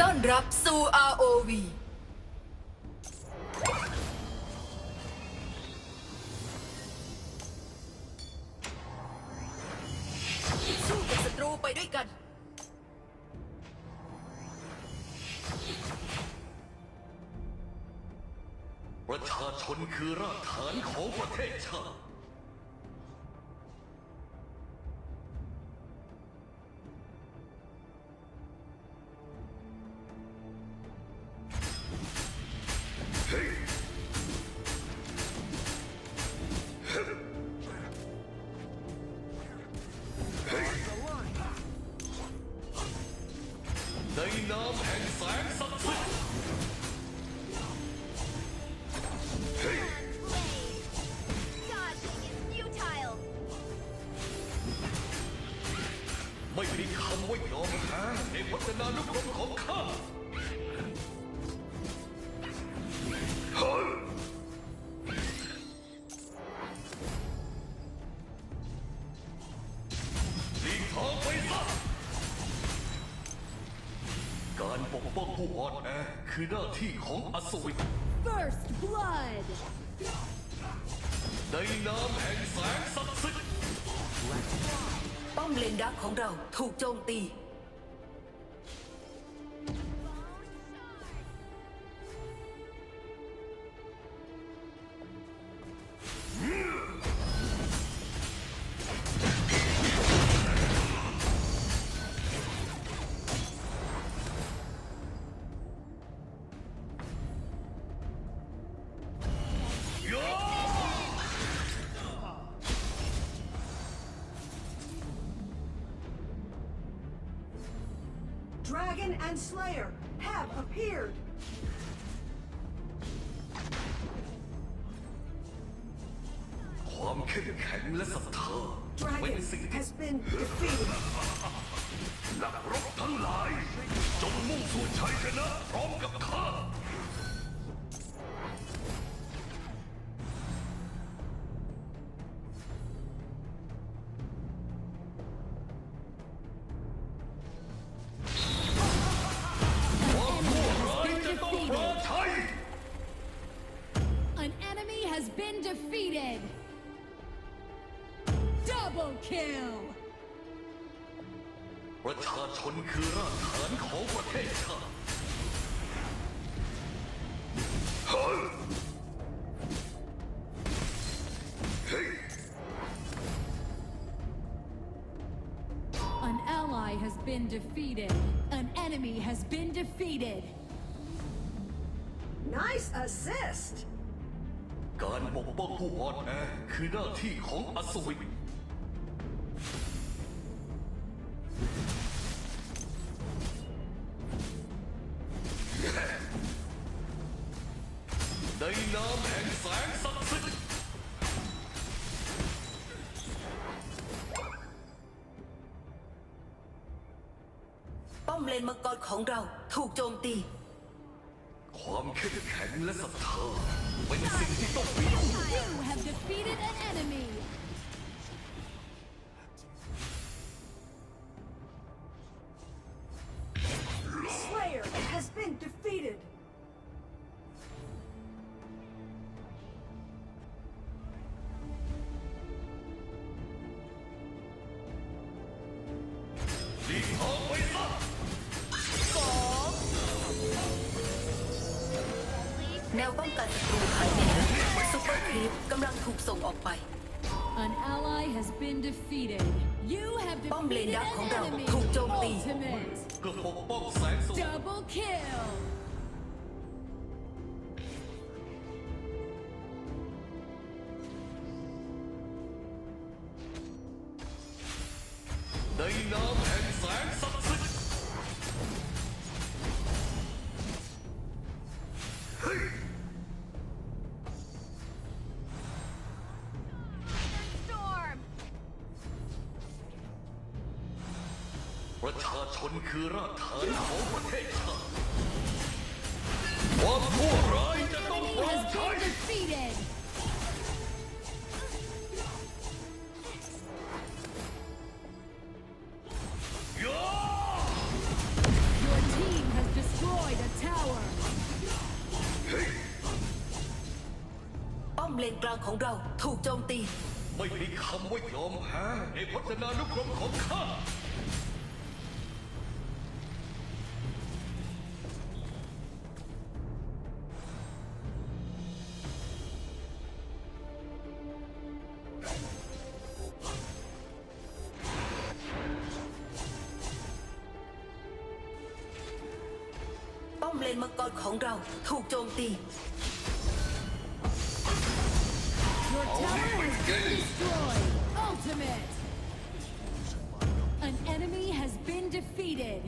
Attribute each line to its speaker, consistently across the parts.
Speaker 1: ต้อนรับสู่ ROV สู้กับศัตรูไปด้วยกัน
Speaker 2: ประชาชนคือรากฐานของประเทศชาติ องผู้อ่อนแอคือหน้าที่ของอัศวิน
Speaker 3: First blood.
Speaker 2: ในนามแห่งแสงศักดิ์สิทธิ์
Speaker 1: ป้อมเลนดักของเราถูกโจมตี
Speaker 4: Dragon and Slayer have appeared.
Speaker 2: ความเข้มแข็งและศรัทธาเป็น
Speaker 4: Dragon
Speaker 2: สิ่งที่
Speaker 4: has been defeated.
Speaker 2: นักรบทั้งหลายจงมุ่งสู่ชัยชนะพร้อมกับข้า
Speaker 3: been defeated. Double kill.
Speaker 2: ประชาชนคือรากฐานของประเทศชาติ
Speaker 3: An ally has been defeated. An enemy has been defeated.
Speaker 4: Nice assist.
Speaker 2: การปกป้องผู้อ่อนแอคือหน้าที่ของอัศวินใน
Speaker 4: been defeated.
Speaker 3: You have
Speaker 1: ป้อมเลน
Speaker 3: defeated
Speaker 1: ดักของ
Speaker 3: an
Speaker 1: เรา
Speaker 3: enemy.
Speaker 1: ถูกโจมตี
Speaker 3: Ultimate.
Speaker 2: เพื่อปกป้องแสงสว่าง
Speaker 3: Double kill.
Speaker 2: ประชาชนคือรากฐานของประเทศชาติความชั่วร้ายจะต้องป
Speaker 3: ลงใจ
Speaker 1: ป้อมเลนกลางของเราถูกโจมตี
Speaker 2: ไม่มีคำว่ายอมแพ้ในพัฒนานุกรมของข้า
Speaker 1: เลนมังกรของเราถูกโจมตี
Speaker 3: Your tower has been destroyed. Ultimate. An enemy has been defeated.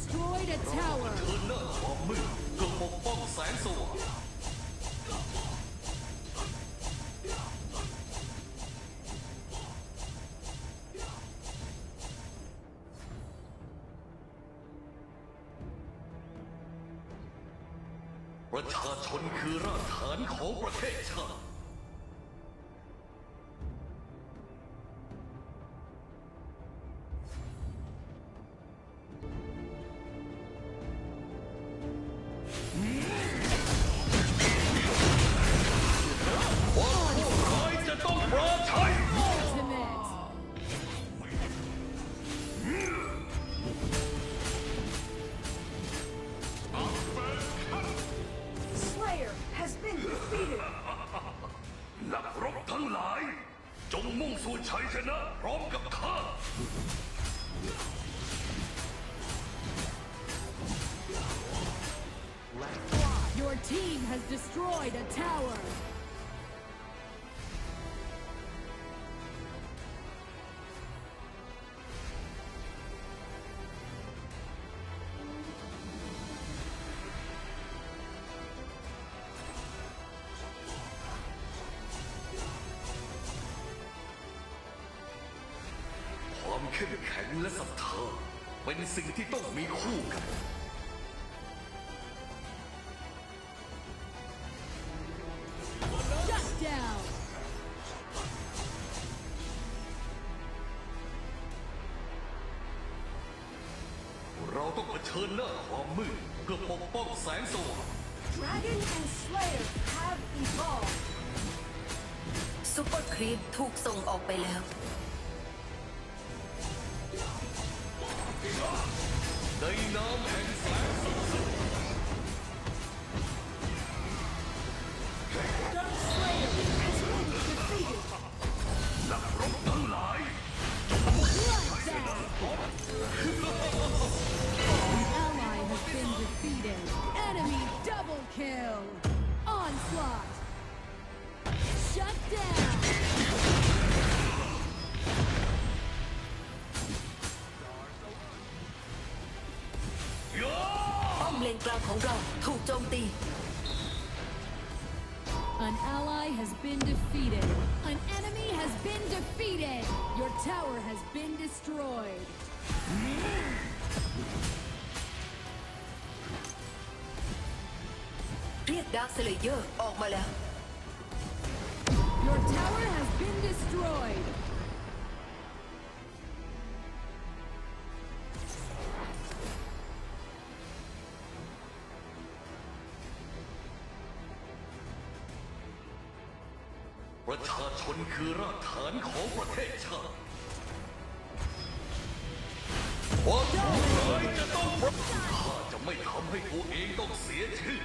Speaker 3: Destroyed a tower.
Speaker 2: เธอหน้าความมืดเพื่อปกป้องแสงสว่าง ประชาชนคือรากฐานของประเทศชาติ เข้มแข็งและศรัทธาเป็นสิ่งที่ต้องมีคู่กัน
Speaker 3: Shut down.
Speaker 2: เราต้องเผชิญหน้าความมืดเพื่อปกป้องแสงสว่าง
Speaker 4: Dragon and Slayer have evolved.
Speaker 1: ซูเปอร์ครีปถูกส่งออกไปแล้ว
Speaker 2: ในนา ย
Speaker 1: กดาร์คเลเยอร์ออกมาแล้ว
Speaker 3: Your tower has been destroyed.
Speaker 2: ประชาชนคือรากฐานของประเทศชาติความผู้ร้ายจะต้องปราข้าจะไม่ทำให้ตัวเองต้องเสียชื่อ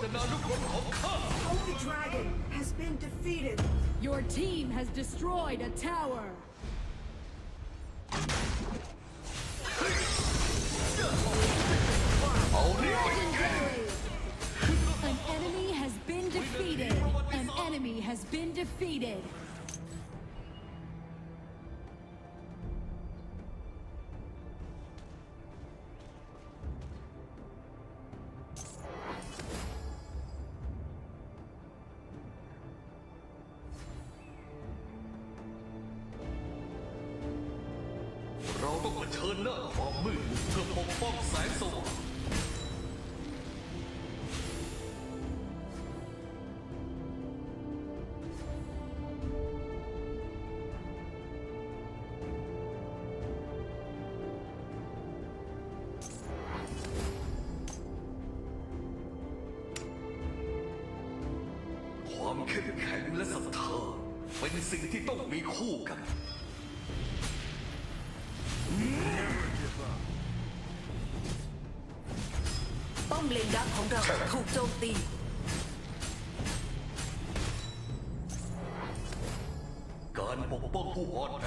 Speaker 4: Holy Dragon has been defeated.
Speaker 3: Your team has destroyed a tower.
Speaker 2: เผชิญหน้าความมืดเพื่อปกป้องแสงสว่าง อม
Speaker 1: เลนดักของเราถูกโจมตี
Speaker 2: การปกป้องผู้อ่อนแอ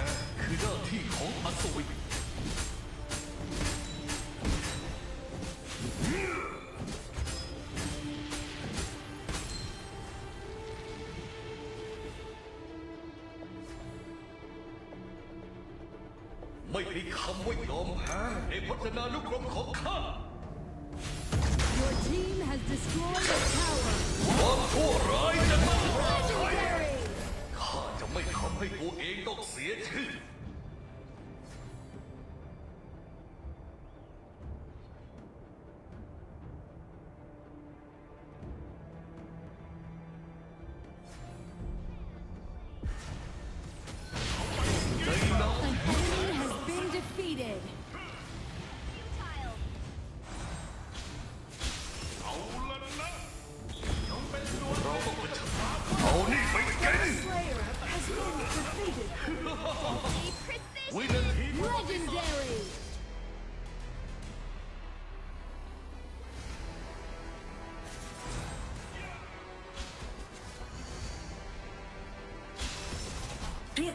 Speaker 2: ความชั่วร้ายจะต้องปราชัย
Speaker 3: Legendary.
Speaker 2: ข้าจะไม่ทำให้ตัวเองต้องเสียชื่อ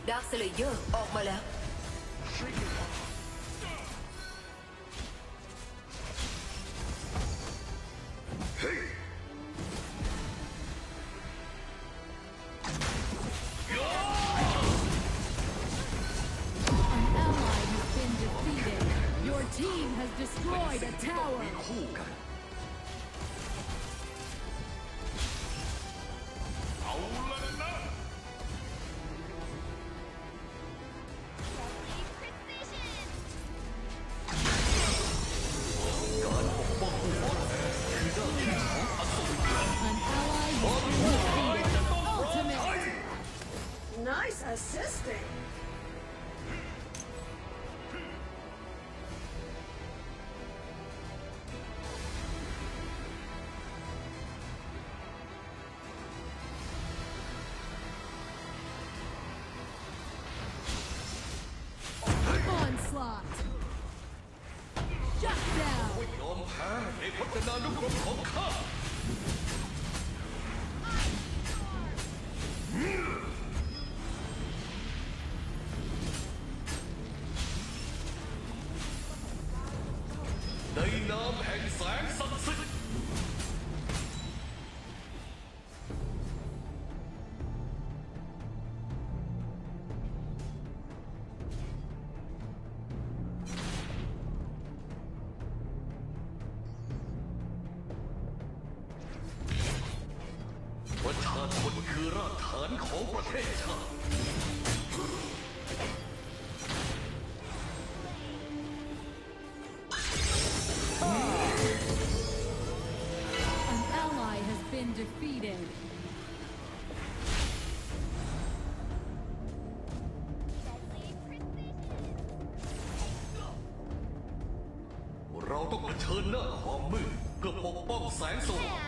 Speaker 1: ดาร์คสเลเยอร์ออกมาแล้ว า
Speaker 2: ชนคือรากฐานของประเทศชาติเราต้องเผชิญหน้าความมืดเพื่อปกป้องแสงสว่าง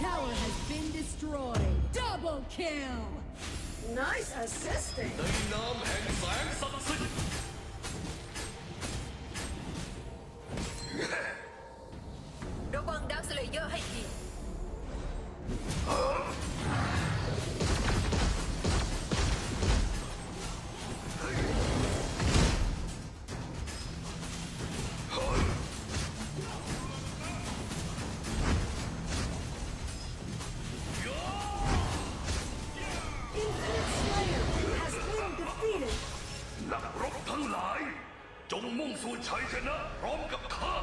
Speaker 3: tower has been destroyed. Double kill.
Speaker 4: Nice assisting.
Speaker 2: ชัยชนะพร้อมกับข้า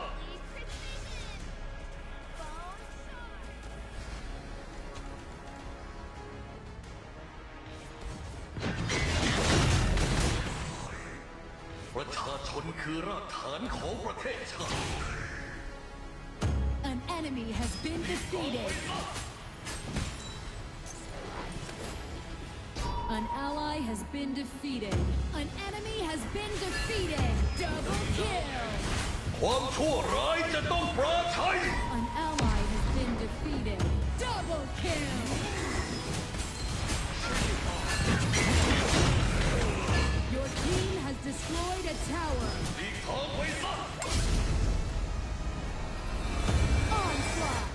Speaker 2: ป
Speaker 1: ระชาช
Speaker 2: นคือรากฐานของประเทศชาติ
Speaker 3: An enemy has been defeated. An ally has been defeated. An enemy has been defeated. Double kill.
Speaker 2: ความชั่วร้ายจะต้องปราชัย
Speaker 3: An ally has been defeated. Double kill. Your team has destroyed a tower.
Speaker 2: หลีกทางไปซะ
Speaker 3: Onslaught.